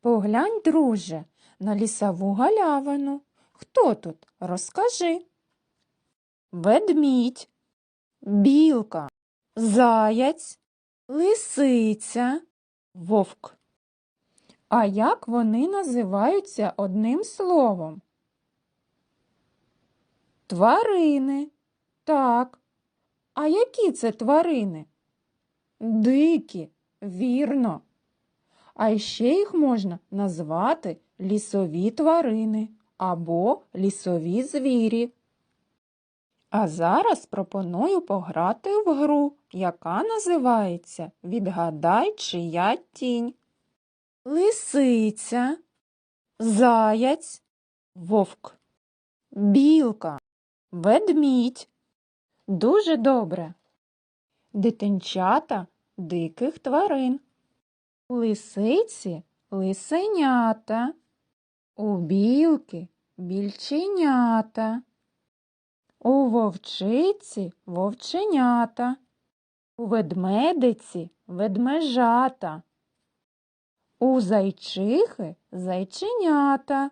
Поглянь, друже, на лісову галявину. Хто тут? Розкажи. Ведмідь, білка, заяць, лисиця, вовк. А як вони називаються одним словом? Тварини. Так. А які це тварини? Дикі, вірно. А ще їх можна назвати лісові тварини або лісові звірі. А зараз пропоную пограти в гру, яка називається Відгадай, чия тінь. Лисиця, заяць, вовк, білка, ведмідь. Дуже добре. Дитинчата диких тварин. У лисиці лисенята, у білки більченята, у вовчиці вовченята, у ведмедиці ведмежата, у зайчихи зайченята,